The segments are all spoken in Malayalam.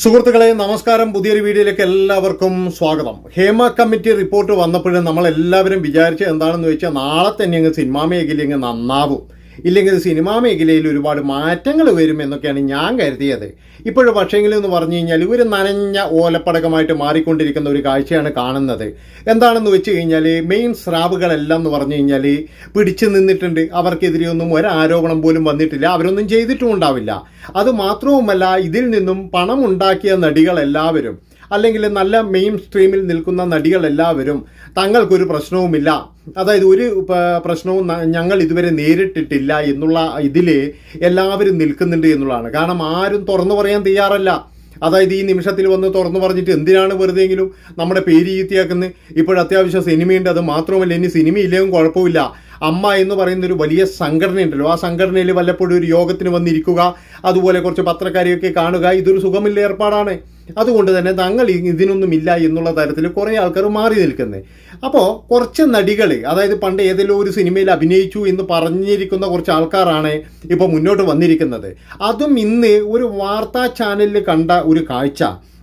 സുഹൃത്തുക്കളെ നമസ്കാരം. പുതിയൊരു വീഡിയോയിലേക്ക് എല്ലാവർക്കും സ്വാഗതം. ഹേമ കമ്മിറ്റി റിപ്പോർട്ട് വന്നപ്പോഴും നമ്മൾ എല്ലാവരും വിചാരിച്ചത് എന്താണെന്ന് വെച്ചാൽ നാളെ തന്നെ അങ്ങ് സിനിമാ മേഖലയങ്ങ് നന്നാവും. ഇല്ലെങ്കിൽ സിനിമാ മേഖലയിൽ ഒരുപാട് മാറ്റങ്ങൾ വരും എന്നൊക്കെയാണ് ഞാൻ കരുതിയത്. ഇപ്പോഴും പക്ഷേങ്കിൽ എന്ന് പറഞ്ഞു കഴിഞ്ഞാൽ ഒരു നനഞ്ഞ ഓലപ്പടകമായിട്ട് മാറിക്കൊണ്ടിരിക്കുന്ന ഒരു കാഴ്ചയാണ് കാണുന്നത്. എന്താണെന്ന് വെച്ച് കഴിഞ്ഞാൽ മെയിൻ സ്രാവുകളെല്ലാം എന്ന് പറഞ്ഞു കഴിഞ്ഞാൽ പിടിച്ചു നിന്നിട്ടുണ്ട്. അവർക്കെതിരെ ഒന്നും ഒരാരോപണം പോലും വന്നിട്ടില്ല. അവരൊന്നും ചെയ്തിട്ടും ഉണ്ടാവില്ല. അത് മാത്രവുമല്ല ഇതിൽ നിന്നും പണം ഉണ്ടാക്കിയ നടികളെല്ലാവരും അല്ലെങ്കിൽ നല്ല മെയിൻ സ്ട്രീമിൽ നിൽക്കുന്ന നടികളെല്ലാവരും തങ്ങൾക്കൊരു പ്രശ്നവുമില്ല. അതായത് ഒരു പ്രശ്നവും ഞങ്ങൾ ഇതുവരെ നേരിട്ടിട്ടില്ല എന്നുള്ള ഇതിൽ എല്ലാവരും നിൽക്കുന്നുണ്ട് എന്നുള്ളതാണ്. കാരണം ആരും തുറന്നു പറയാൻ തയ്യാറല്ല. അതായത് ഈ നിമിഷത്തിൽ വന്ന് തുറന്നു പറഞ്ഞിട്ട് എന്തിനാണ് വെറുതെയെങ്കിലും നമ്മുടെ പേര് ഈത്തിയാക്കുന്നത് ഇപ്പോഴത്യാവശ്യം സിനിമയുണ്ട്. അത് മാത്രമല്ല ഇനി സിനിമയില്ലെങ്കിലും കുഴപ്പമില്ല. അമ്മ എന്ന് പറയുന്ന ഒരു വലിയ സംഘടനയുണ്ടല്ലോ. ആ സംഘടനയിൽ വല്ലപ്പോഴും ഒരു യോഗത്തിന് വന്നിരിക്കുക അതുപോലെ കുറച്ച് പത്രക്കാരെയൊക്കെ കാണുക ഇതൊരു സുഖമില്ല ഏർപ്പാടാണ്. അതുകൊണ്ട് തന്നെ തങ്ങൾ ഇതിനൊന്നും ഇല്ല എന്നുള്ള തരത്തിൽ കുറേ ആൾക്കാർ മാറി നിൽക്കുന്നത് അപ്പോൾ കുറച്ച് നടികൾ അതായത് പണ്ട് ഏതെങ്കിലും ഒരു സിനിമയിൽ അഭിനയിച്ചു എന്ന് പറഞ്ഞിരിക്കുന്ന കുറച്ച് ആൾക്കാരാണ് ഇപ്പോൾ മുന്നോട്ട് വന്നിരിക്കുന്നത്. അതും ഇന്ന് ഒരു വാർത്താ ചാനലിൽ കണ്ട ഒരു കാഴ്ച.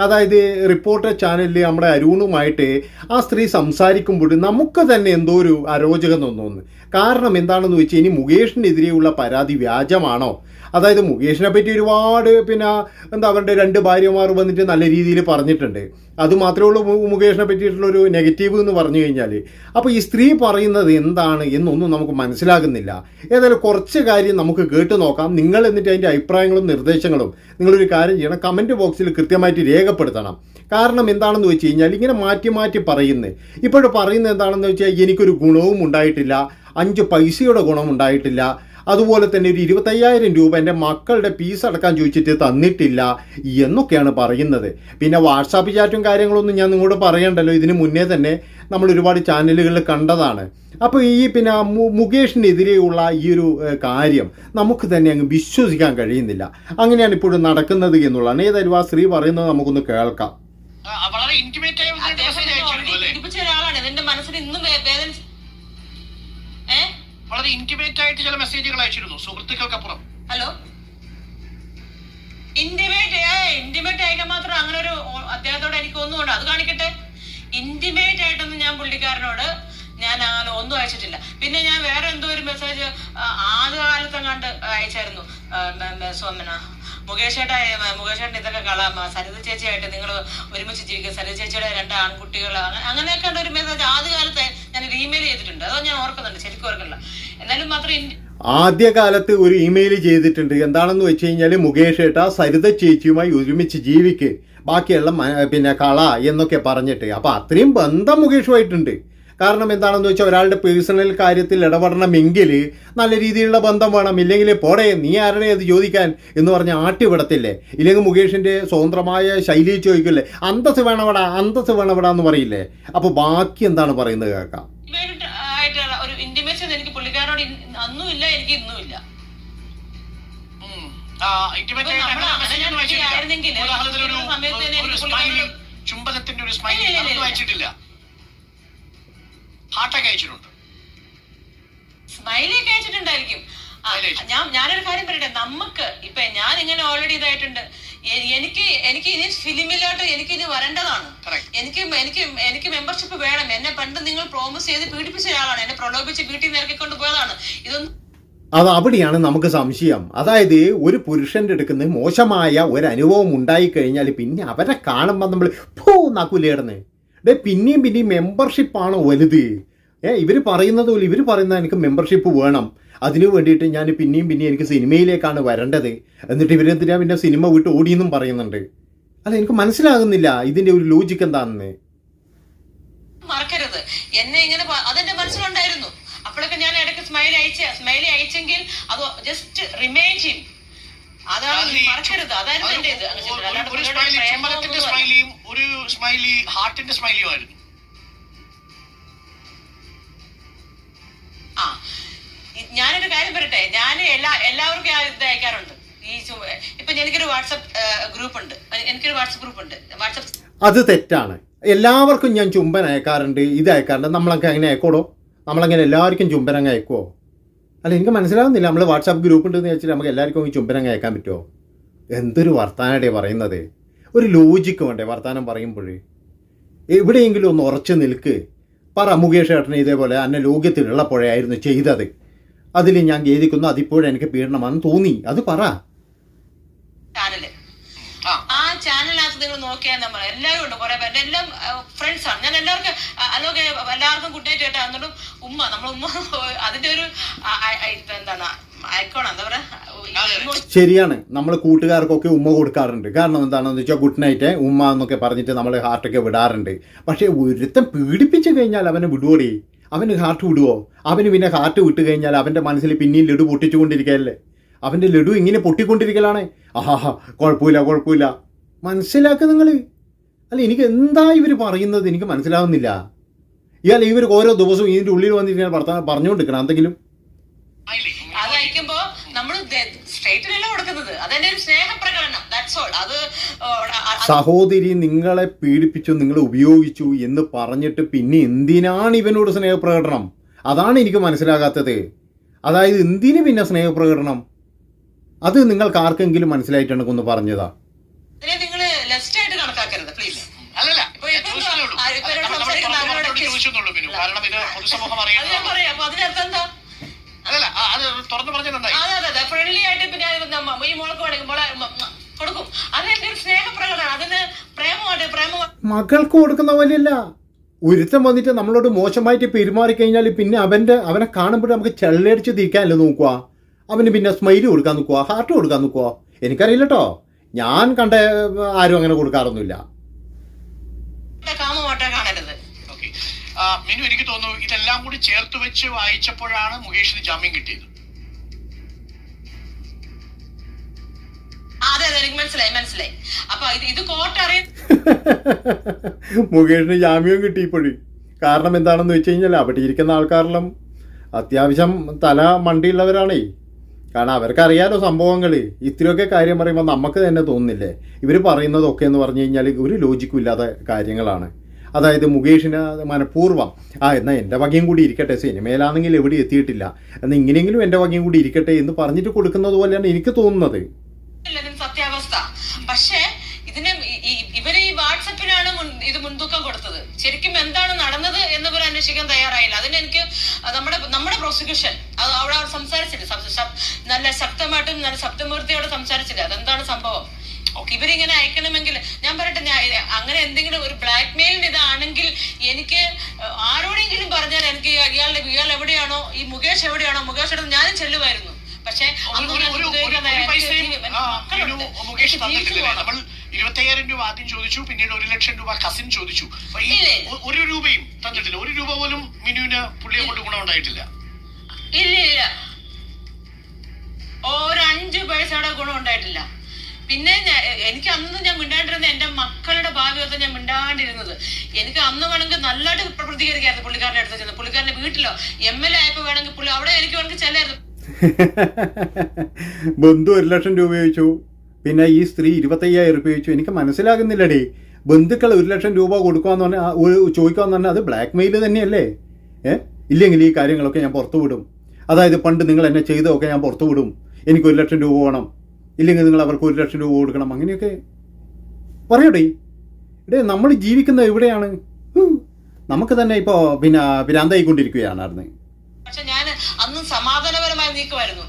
അതായത് റിപ്പോർട്ടർ ചാനലിൽ നമ്മുടെ അരുണുമായിട്ട് ആ സ്ത്രീ സംസാരിക്കുമ്പോൾ നമുക്ക് തന്നെ എന്തോ ഒരു അരോചകം തോന്നുന്നു. കാരണം എന്താണെന്ന് വെച്ചാൽ ഇനി മുകേഷിനെതിരെയുള്ള പരാതി വ്യാജമാണോ? അതായത് മുകേഷിനെ പറ്റി ഒരുപാട് പിന്നെ എന്താ അവരുടെ രണ്ട് ഭാര്യമാർ വന്നിട്ട് നല്ല രീതിയിൽ പറഞ്ഞിട്ടുണ്ട്. അത് മാത്രമേ ഉള്ളൂ മുകേഷിനെ പറ്റിയിട്ടുള്ള ഒരു നെഗറ്റീവ് എന്ന് പറഞ്ഞു കഴിഞ്ഞാൽ അപ്പോൾ ഈ സ്ത്രീ പറയുന്നത് എന്താണ് എന്നൊന്നും നമുക്ക് മനസ്സിലാകുന്നില്ല. ഏതായാലും കുറച്ച് കാര്യം നമുക്ക് കേട്ട് നോക്കാം. നിങ്ങൾ എന്നിട്ട് അതിന്റെ അഭിപ്രായങ്ങളും നിർദ്ദേശങ്ങളും നിങ്ങളൊരു കാര്യം ചെയ്യണം. കമന്റ് ബോക്സിൽ കൃത്യമായിട്ട് രേഖപ്പെടുത്തണം. കാരണം എന്താണെന്ന് വെച്ച് കഴിഞ്ഞാൽ ഇങ്ങനെ മാറ്റി മാറ്റി പറയുന്നത് ഇപ്പോഴും പറയുന്നത് എന്താണെന്ന് വെച്ചാൽ എനിക്കൊരു ഗുണവും ഉണ്ടായിട്ടില്ല. അഞ്ച് പൈസയുടെ ഗുണം ഉണ്ടായിട്ടില്ല അതുപോലെ തന്നെ ഒരു ഇരുപത്തയ്യായിരം രൂപ എന്റെ മക്കളുടെ ഫീസ് അടക്കാൻ ചോദിച്ചിട്ട് തന്നിട്ടില്ല എന്നൊക്കെയാണ് പറയുന്നത്. പിന്നെ വാട്സാപ്പ് ചാറ്റും കാര്യങ്ങളൊന്നും ഞാൻ നിങ്ങളോട് പറയണ്ടല്ലോ. ഇതിന് മുന്നേ തന്നെ നമ്മൾ ഒരുപാട് ചാനലുകളിൽ കണ്ടതാണ്. അപ്പോൾ ഈ പിന്നെ മുകേഷിനെതിരെയുള്ള ഈ ഒരു കാര്യം നമുക്ക് തന്നെ അങ്ങ് വിശ്വസിക്കാൻ കഴിയുന്നില്ല. അങ്ങനെയാണ് ഇപ്പോഴും നടക്കുന്നത് എന്നുള്ളതാണ്. ഏതായാലും ആ സ്ത്രീ പറയുന്നത് നമുക്കൊന്ന് കേൾക്കാം. വളരെ ഇന്റിമേറ്റ് ആയ ഒരാളാണ്. എന്റെ മനസ്സിന് ഇന്നും വേദന വളരെ ഇന്റിമേറ്റ് ആയിട്ട് ചില മെസ്സേജുകൾ അയച്ചിരുന്നു. സുഹൃത്തുക്കൾക്കപ്പുറം. ഹലോ ഇന്റിമേറ്റ് ഇന്റിമേറ്റ് അയക്കാൻ മാത്രം അങ്ങനെ ഒരു അദ്ദേഹത്തോട് എനിക്ക് ഒന്നുമുണ്ട്. അത് കാണിക്കട്ടെ? ഇന്റിമേറ്റ് ആയിട്ടൊന്നും ഞാൻ പുള്ളിക്കാരനോട് ഞാൻ അങ്ങനെ ഒന്നും അയച്ചിട്ടില്ല. പിന്നെ ഞാൻ വേറെ എന്തോ ഒരു മെസ്സേജ് ആദ്യകാലത്തെങ്ങാണ്ട് അയച്ചായിരുന്നു. സോമന. മുകേഷ് മുകേഷേട്ടൻ ഇതൊക്കെ കളാം സരിത ചേച്ചിയായിട്ട് നിങ്ങൾ ഒരുമിച്ച് ജീവിക്കുക സരിത ചേച്ചിയുടെ രണ്ട് ആൺകുട്ടികൾ അങ്ങനെ അങ്ങനെയൊക്കെ ഒരു മെസ്സേജ് ആദ്യകാലത്തെ ഞാൻ ഒരു ഇമെയിൽ ചെയ്തിട്ടുണ്ട്. അതോ ഞാൻ ഓർക്കുന്നുണ്ട്. ശരിക്കും ഓർക്കില്ല എന്നാലും മാത്രം ആദ്യകാലത്ത് ഒരു ഇമെയിൽ ചെയ്തിട്ടുണ്ട്. എന്താണെന്ന് വെച്ച് കഴിഞ്ഞാൽ മുകേഷ് ഏട്ട സരിത ചേച്ചിയുമായി ഒരുമിച്ച് ജീവിക്ക്. ബാക്കിയുള്ള പിന്നെ കള എന്നൊക്കെ പറഞ്ഞിട്ട്. അപ്പോൾ അത്രയും ബന്ധം മുകേഷുമായിട്ടുണ്ട്. കാരണം എന്താണെന്ന് വെച്ചാൽ ഒരാളുടെ പേഴ്സണൽ കാര്യത്തിൽ ഇടപെടണമെങ്കിൽ നല്ല രീതിയിലുള്ള ബന്ധം വേണം. ഇല്ലെങ്കിൽ പോടെ നീ ആരുടെ അത് ചോദിക്കാൻ എന്ന് പറഞ്ഞ് ആട്ടി വിടത്തില്ലേ ഇല്ലെങ്കിൽ മുകേഷിന്റെ സ്വതന്ത്രമായ ശൈലി ചോദിക്കില്ലേ? അന്തസ് വേണവടാ അന്തസ് വേണവടാ എന്ന് പറയില്ലേ? അപ്പോൾ ബാക്കി എന്താണ് പറയുന്നത് കേൾക്കാം ഇന്റിമേറ്റ് ആയിട്ടുള്ള ഒരു ഇന്റിമേഷൻ ഇൻ- അന്നും ഇല്ല എനിക്ക് ഇന്നും ഇല്ല. ചുംബനത്തിന്റെ ഒരു സ്മൈലി. അയച്ചിട്ടില്ല ഹാർട്ടൊക്കെ അയച്ചിട്ടുണ്ട്. സ്മൈലി ഒക്കെ അയച്ചിട്ടുണ്ടായിരിക്കും. ഞാൻ ഞാനൊരു കാര്യം പറയട്ടെ? നമുക്ക് ഇപ്പൊ ഞാൻ ഇങ്ങനെ ഓൾറെഡി ഇതായിട്ടുണ്ട് എനിക്ക് എനിക്ക് ഇനി ഫിലിമിലോട്ട് എനിക്ക് ഇനി വരേണ്ടതാണ്. എനിക്ക് എനിക്ക് എനിക്ക് മെമ്പർഷിപ്പ് വേണം. എന്നെ പണ്ട് നിങ്ങൾ പ്രോമിസ് ചെയ്ത് പീഡിപ്പിച്ച ഒരാളാണ്. എന്നെ പ്രലോഭിച്ച് വീട്ടിൽ നിന്ന് ഇറക്കിക്കൊണ്ട് പോയതാണ്. ഇതൊന്നും അത് അവിടെയാണ് നമുക്ക് സംശയം. അതായത് ഒരു പുരുഷന്റെ അടുക്കുന്ന മോശമായ ഒരു അനുഭവം ഉണ്ടായിക്കഴിഞ്ഞാൽ പിന്നെ അവരെ കാണുമ്പോൾ നമ്മൾ പോ നാക്കൂലേടന്ന് ഡേ പിന്നെയും പിന്നെയും മെമ്പർഷിപ്പാണോ വലുത്? ഏ ഇവർ പറയുന്നത് പോലെ ഇവർ പറയുന്നത് എനിക്ക് മെമ്പർഷിപ്പ് വേണം. അതിനു വേണ്ടിയിട്ട് ഞാൻ പിന്നെയും പിന്നെയും എനിക്ക് സിനിമയിലേക്കാണ് വരേണ്ടത്. എന്നിട്ട് ഇവരെന്തിനാ പിന്നെ സിനിമ വിട്ട് ഓടിയെന്നും പറയുന്നുണ്ട്. അല്ല എനിക്ക് മനസ്സിലാകുന്നില്ല ഇതിന്റെ ഒരു ലോജിക്ക് എന്താണെന്ന്. മറക്കരുത്. എന്നെ ഇങ്ങനെ അതെന്റെ മനസ്സിലുണ്ടായിരുന്നു. അപ്പോഴൊക്കെ ഞാൻ ഇടയ്ക്ക് സ്മൈൽ അയച്ച സ്മൈൽ അയച്ചെങ്കിൽ അത് ജസ്റ്റ് റിമൈൻഡ് ചെയ്യും. അതാണ് മറക്കരുത്. അതായിരുന്നു എന്റെ ഇത്. ഒരു-. സ്മൈലിയും ഒരു സ്മൈലി ഹാർട്ടിന്റെ സ്മൈലിയും ആയിരുന്നു. ആ. ഞാനൊരു കാര്യം പറയട്ടെ? ഞാൻ എല്ലാ എല്ലാവർക്കും ആ ഇത് അയക്കാറുണ്ട്. ഈ ഇപ്പൊ എനിക്കൊരു വാട്സപ്പ് ഗ്രൂപ്പ് ഉണ്ട് എനിക്കൊരു വാട്സപ്പ് ഗ്രൂപ്പ് ഉണ്ട് വാട്സപ്പ് അത് തെറ്റാണ്. എല്ലാവർക്കും ഞാൻ ചുംബൻ അയക്കാറുണ്ട്. ഇത് അയക്കാറുണ്ട്. നമ്മളൊക്കെ അങ്ങനെ അയക്കോടോ നമ്മളങ്ങനെ എല്ലാവർക്കും ചുംബൻ അങ്ങ് അയക്കുമോ അല്ല എനിക്ക് മനസ്സിലാവുന്നില്ല. നമ്മൾ വാട്സാപ്പ് ഗ്രൂപ്പ് ഉണ്ടെന്ന് വെച്ചിട്ട് നമുക്ക് എല്ലാവർക്കും അങ്ങ് അയക്കാൻ പറ്റുമോ എന്തൊരു വർത്താനടേ പറയുന്നത്. ഒരു ലോജിക്ക് വേണ്ടേ വർത്താനം പറയുമ്പോഴേ? എവിടെയെങ്കിലും ഒന്ന് ഉറച്ചു നിൽക്ക്. പറ മുകേഷ് ഏട്ടനെ ഇതേപോലെ അന്നെ ലോകത്തിലുള്ളപ്പോഴായിരുന്നു ചെയ്തത്. അതിൽ ഞാൻ ഖേദിക്കുന്നു. അതിപ്പോഴും എനിക്ക് പീഡനമാണെന്ന് തോന്നി. അത് പറ. ചാനൽ. ആ ആ ചാനലിനകത്ത് നിങ്ങൾ നോക്കിയാൽ നമ്മൾ എല്ലാവരും ഉണ്ട്. കുറെ എല്ലാം ഫ്രണ്ട്സ് ആണ്. ഞാൻ എല്ലാവർക്കും എല്ലാവർക്കും ഗുഡ് നൈറ്റ് കേട്ടോ എന്നിട്ടും ഉമ്മ നമ്മൾ ഉമ്മ അതിന്റെ ഒരു എന്താണ്? ഐക്കോൺ എന്താ പറയാ? emotion. ശരിയാണ്. നമ്മൾ കൂട്ടുകാർക്കൊക്കെ ഉമ്മ കൊടുക്കാറുണ്ട്. കാരണം എന്താണെന്ന് വെച്ചാൽ ഗുഡ് നൈറ്റ് ഉമ്മ എന്നൊക്കെ പറഞ്ഞിട്ട് നമ്മൾ ഹാർട്ടൊക്കെ വിടാറുണ്ട്. പക്ഷേ ഒരുത്തം പീഡിപ്പിച്ചു കഴിഞ്ഞാൽ അവനെ വിടുവോടി അവന് ഹാർട്ട് വിടുവോ? അവന് പിന്നെ ഹാർട്ട് വിട്ട് കഴിഞ്ഞാൽ അവന്റെ മനസ്സിൽ പിന്നെയും ലഡു പൊട്ടിച്ചുകൊണ്ടിരിക്കുകയല്ലേ? അവന്റെ ലഡു ഇങ്ങനെ പൊട്ടിക്കൊണ്ടിരിക്കലാണ്. ആഹാ കുഴപ്പമില്ല കുഴപ്പമില്ല. മനസ്സിലാക്കുക നിങ്ങൾ അല്ല എനിക്ക് എന്താ ഇവർ പറയുന്നത്? എനിക്ക് മനസ്സിലാവുന്നില്ല. ഇയാൾ ഇവർ ഓരോ ദിവസവും ഇതിന്റെ ഉള്ളിൽ വന്നിട്ട് ഞാൻ പറഞ്ഞുകൊണ്ടിരിക്കണം എന്തെങ്കിലും? ആയില്ലേ അത് അയക്കുമ്പോ നമ്മൾ സ്ട്രേറ്റിനല്ല കൊടുക്കുന്നത്. അതെന്റെ ഒരു സ്നേഹപ്രകടനം. സഹോദരി നിങ്ങളെ പീഡിപ്പിച്ചു നിങ്ങളെ ഉപയോഗിച്ചു എന്ന് പറഞ്ഞിട്ട് പിന്നെ എന്തിനാണ് ഇവനോട് സ്നേഹപ്രകടനം? അതാണ് എനിക്ക് മനസ്സിലാകാത്തത്. അതായത് എന്തിന് പിന്നെ സ്നേഹപ്രകടനം? അത് നിങ്ങൾക്ക് ആർക്കെങ്കിലും മനസ്സിലായിട്ടുണ്ടെങ്കിൽ ഒന്ന് പറഞ്ഞതാ. ഫ്രണ്ട്ലി ആയിട്ട് പിന്നെ ഈ മോൾക്ക് വേണമെങ്കിൽ മോളെ കൊടുക്കും. അത് എന്റെ ഒരു സ്നേഹപ്രകടനം. അതിന് പ്രേമമായിട്ട് പ്രേമ മകൾക്ക് കൊടുക്കുന്ന പോലെയല്ല. ഒരുത്തൻ വന്നിട്ട് നമ്മളോട് മോശമായിട്ട് പെരുമാറി കഴിഞ്ഞാൽ പിന്നെ അവന്റെ അവനെ കാണുമ്പോൾ നമുക്ക് ചെള്ളടിച്ച് തിരിക്കാനല്ലേ നോക്കുക. അവന് പിന്നെ സ്മൈൽ കൊടുക്കാൻ നോക്കുക ഹാർട്ട് കൊടുക്കാൻ നോക്കുക എനിക്കറിയില്ല കേട്ടോ ഞാൻ കണ്ട ആരും അങ്ങനെ കൊടുക്കാറൊന്നുമില്ല. മിനു എനിക്ക് തോന്നുന്നു ഇതെല്ലാം കൂടി ചേർത്ത് വെച്ച് വായിച്ചപ്പോഴാണ് മുകേഷിന് ജാമ്യം കിട്ടിയത്. മനസ്സിലായി മനസ്സിലായി. അപ്പൊ ഇത് ഇത് കോർട്ട് അറിയ മുകേഷിന് ജാമ്യം കിട്ടി ഇപ്പോഴും. കാരണം എന്താണെന്ന് വെച്ച് കഴിഞ്ഞാൽ അവിടെ ഇരിക്കുന്ന ആൾക്കാരെല്ലാം അത്യാവശ്യം തല മണ്ടിയുള്ളവരാണേ. കാരണം അവർക്കറിയാലോ സംഭവങ്ങൾ ഇത്രയൊക്കെ കാര്യം പറയുമ്പോൾ നമുക്ക് തന്നെ തോന്നുന്നില്ലേ? ഇവർ പറയുന്നതൊക്കെ എന്ന് പറഞ്ഞു കഴിഞ്ഞാൽ ഒരു ലോജിക്കും ഇല്ലാത്ത കാര്യങ്ങളാണ്. അതായത് മുകേഷിന് മനഃപൂർവം ആ എന്നാൽ എന്റെ വകയും കൂടി ഇരിക്കട്ടെ. സിനിമയിലാണെങ്കിൽ എവിടെ എത്തിയിട്ടില്ല. എന്നാൽ ഇങ്ങനെയെങ്കിലും എന്റെ വകയും കൂടി ഇരിക്കട്ടെ എന്ന് പറഞ്ഞിട്ട് കൊടുക്കുന്നത് പോലെയാണ് എനിക്ക് തോന്നുന്നത്. അന്വേഷിക്കാൻ തയ്യാറായില്ല. അതിന് എനിക്ക് നമ്മുടെ നമ്മുടെ പ്രോസിക്യൂഷൻ അത് അവിടെ അവർ സംസാരിച്ചില്ല. നല്ല ശക്തമായിട്ടും നല്ല ശബ്ദമൂർത്തിയോടെ സംസാരിച്ചില്ല. അതെന്താണ് സംഭവം? ഇവരിങ്ങനെ അയക്കണമെങ്കിൽ ഞാൻ പറയട്ടെ ഞാൻ അങ്ങനെ എന്തെങ്കിലും ഒരു ബ്ലാക്ക് മെയിലിന് ഇതാണെങ്കിൽ എനിക്ക് ആരോടെങ്കിലും പറഞ്ഞാൽ എനിക്ക് ഇയാളുടെ ഇയാൾ എവിടെയാണോ ഈ മുകേഷ് എവിടെയാണോ മുകേഷ് ഞാനും ചെല്ലുമായിരുന്നു. പക്ഷെ ഒരു- ഒരു- ഇരുപത്തയ്യായിരം രൂപ ആദ്യം ചോദിച്ചു പിന്നീട് ഒരു ലക്ഷം രൂപ കസിൻ ചോദിച്ചു. അപ്പൊ ഈ. ഒരു രൂപയും തന്നിട്ടില്ല. ഒരു രൂപ പോലും മിനുവിന് പുള്ളിയെ കൊണ്ട് ഗുണമുണ്ടായിട്ടില്ല ഇല്ല ഇല്ല ഒരു അഞ്ചു പൈസയുടെ ഗുണം ഉണ്ടായിട്ടില്ല. പിന്നെ എനിക്ക് അന്ന് ഞാൻ മിണ്ടാണ്ടിരുന്ന എന്റെ മക്കളുടെ ഭാവിയൊക്കെ ഞാൻ മിണ്ടാണ്ടിരുന്നത്. എനിക്ക് അന്ന് വേണമെങ്കിൽ നല്ലതായിട്ട് പ്ര- പ്രതികരിക്കായിരുന്നു പുള്ളിക്കാരന്റെ അടുത്ത് ചെന്ന്. പുള്ളിക്കാരന്റെ വീട്ടിലോ എം എൽ എ ആയപ്പോ വേണമെങ്കിൽ പുള്ളി അവിടെ എനിക്ക് വേണമെങ്കിൽ ചെല്ലായിരുന്നു. ബന്ധു ഒരു ലക്ഷം രൂപ ചോദിച്ചു. പിന്നെ ഈ സ്ത്രീ ഇരുപത്തയ്യായിരം രൂപ ചോദിച്ചു എനിക്ക് മനസ്സിലാകുന്നില്ലടേ. ബന്ധുക്കൾ ഒരു ലക്ഷം രൂപ കൊടുക്കുകയെന്ന് പറഞ്ഞാൽ ഒരു ചോദിക്കാന്ന് പറഞ്ഞാൽ അത് ബ്ലാക്ക് മെയിൽ തന്നെയല്ലേ? ഏ? ഇല്ലെങ്കിൽ ഈ കാര്യങ്ങളൊക്കെ ഞാൻ പുറത്തു വിടും. അതായത് പണ്ട് നിങ്ങൾ എന്നെ ചെയ്തതൊക്കെ ഞാൻ പുറത്തു വിടും. എനിക്ക് ഒരു ലക്ഷം രൂപ വേണം. ഇല്ലെങ്കിൽ നിങ്ങൾ അവർക്ക് ഒരു ലക്ഷം രൂപ കൊടുക്കണം. അങ്ങനെയൊക്കെ പറയടേ. ഇടേ നമ്മൾ ജീവിക്കുന്നത് എവിടെയാണ്? നമുക്ക് തന്നെ ഇപ്പോൾ പിന്നെ ഭ്രാന്തായിക്കൊണ്ടിരിക്കുകയാണ് ഞാൻ അന്നും സമാധാനപരമായി നീക്കുമായിരുന്നു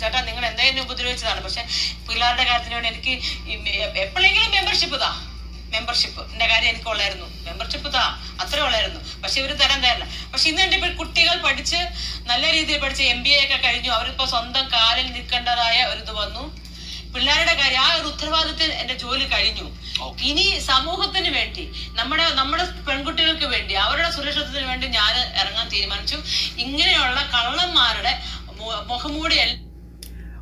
ചേട്ടാ നിങ്ങൾ എന്തായാലും ഉപദ്രവിച്ചതാണ്. പക്ഷെ പിള്ളേരുടെ കാര്യത്തിന് വേണ്ടി എനിക്ക് എപ്പോഴെങ്കിലും മെമ്പർഷിപ്പ് താ മെമ്പർഷിപ്പ് എന്റെ കാര്യം എനിക്ക് ഉള്ളായിരുന്നു മെമ്പർഷിപ്പ് താ അത്രേ ഉള്ളായിരുന്നു. പക്ഷെ ഇവർ തരം തരില്ല. പക്ഷെ ഇന്ന് എന്റെ കുട്ടികൾ പഠിച്ച് നല്ല രീതിയിൽ പഠിച്ച് എം ബി എ ഒക്കെ കഴിഞ്ഞു. അവരിപ്പോ സ്വന്തം കാലിൽ നിൽക്കേണ്ടതായ ഒരു ഇത് വന്നു. പിള്ളേരുടെ കാര്യം ആ ഒരു ഉത്തരവാദിത്വത്തിൽ എന്റെ ജോലി കഴിഞ്ഞു. ഇനി സമൂഹത്തിന് വേണ്ടി നമ്മുടെ നമ്മുടെ പെൺകുട്ടികൾക്ക് വേണ്ടി അവരുടെ സുരക്ഷിതത്തിന് വേണ്ടി ഞാൻ ഇറങ്ങാൻ തീരുമാനിച്ചു. ഇങ്ങനെയുള്ള കള്ളന്മാരുടെ മു- എല്ലാം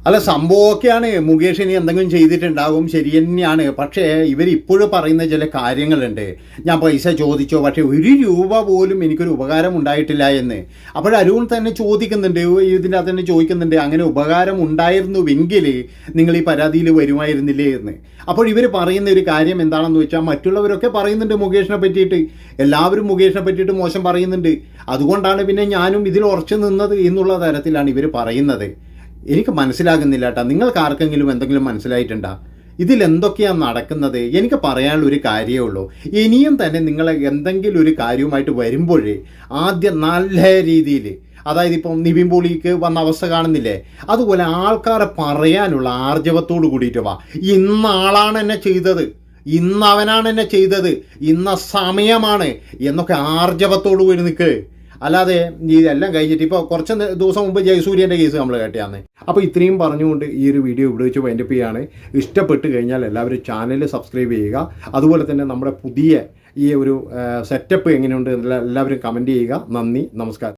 അല്ല സംഭവമൊക്കെയാണ്. മുകേഷ് ഇനി എന്തെങ്കിലും ചെയ്തിട്ടുണ്ടാകും. ശരി തന്നെയാണ്. പക്ഷേ ഇവർ ഇപ്പോഴും പറയുന്ന ചില കാര്യങ്ങളുണ്ട്. ഞാൻ പൈസ ചോദിച്ചോ? പക്ഷേ ഒരു രൂപ പോലും എനിക്കൊരു ഉപകാരം ഉണ്ടായിട്ടില്ല എന്ന്. അപ്പോൾ അരുൺ തന്നെ ചോദിക്കുന്നുണ്ട്. ഇതിന്റെ അകത്ത് തന്നെ ചോദിക്കുന്നുണ്ട്. അങ്ങനെ ഉപകാരം ഉണ്ടായിരുന്നുവെങ്കിൽ നിങ്ങൾ ഈ പരാതിയിൽ വരുമായിരുന്നില്ലേ എന്ന്. അപ്പോൾ ഇവർ പറയുന്ന ഒരു കാര്യം എന്താണെന്ന് വെച്ചാൽ മറ്റുള്ളവരൊക്കെ പറയുന്നുണ്ട് മുകേഷിനെ പറ്റിയിട്ട്. എല്ലാവരും മുകേഷിനെ പറ്റിയിട്ട് മോശം പറയുന്നുണ്ട്. അതുകൊണ്ടാണ് പിന്നെ ഞാനും ഇതിൽ ഉറച്ചു നിന്നത് എന്നുള്ള തരത്തിലാണ് ഇവർ പറയുന്നത്. എനിക്ക് മനസ്സിലാകുന്നില്ല കേട്ടോ നിങ്ങൾക്ക് ആർക്കെങ്കിലും എന്തെങ്കിലും മനസ്സിലായിട്ടുണ്ടോ? ഇതിലെന്തൊക്കെയാണ് നടക്കുന്നത്? എനിക്ക് പറയാനുള്ള ഒരു കാര്യമേ ഉള്ളൂ. ഇനിയും തന്നെ നിങ്ങൾ എന്തെങ്കിലും ഒരു കാര്യവുമായിട്ട് വരുമ്പോഴേ ആദ്യം നല്ല രീതിയിൽ അതായത് ഇപ്പം നിവിൻ പോളിക്ക് വന്ന അവസ്ഥ കാണുന്നില്ലേ? അതുപോലെ ആൾക്കാരെ പറയാനുള്ള ആർജവത്തോട് കൂടിയിട്ട് വാ. ഇന്ന ആളാണ് എന്നെ ചെയ്തത്. ഇന്ന് അവനാണ് എന്നെ ചെയ്തത്. ഇന്ന സമയമാണ് എന്നൊക്കെ ആർജവത്തോട് കൂടി നിൽക്ക് അല്ലാതെ ഇതെല്ലാം കഴിഞ്ഞിട്ട് ഇപ്പോൾ കുറച്ച് ദിവസം മുമ്പ് ജയസൂര്യന്റെ കേസ് നമ്മൾ കേട്ടിയാന്ന്. അപ്പോൾ ഇത്രയും പറഞ്ഞുകൊണ്ട് ഈ ഒരു വീഡിയോ ഇവിടെ വെച്ച് വൈൻഡപ്പ് ചെയ്യുകയാണ് ഇഷ്ടപ്പെട്ട് കഴിഞ്ഞാൽ എല്ലാവരും ചാനൽ സബ്സ്ക്രൈബ് ചെയ്യുക. അതുപോലെ തന്നെ നമ്മുടെ പുതിയ ഈ ഒരു സെറ്റപ്പ് എങ്ങനെയുണ്ട് എല്ലാവരും കമന്റ് ചെയ്യുക. നന്ദി നമസ്കാരം.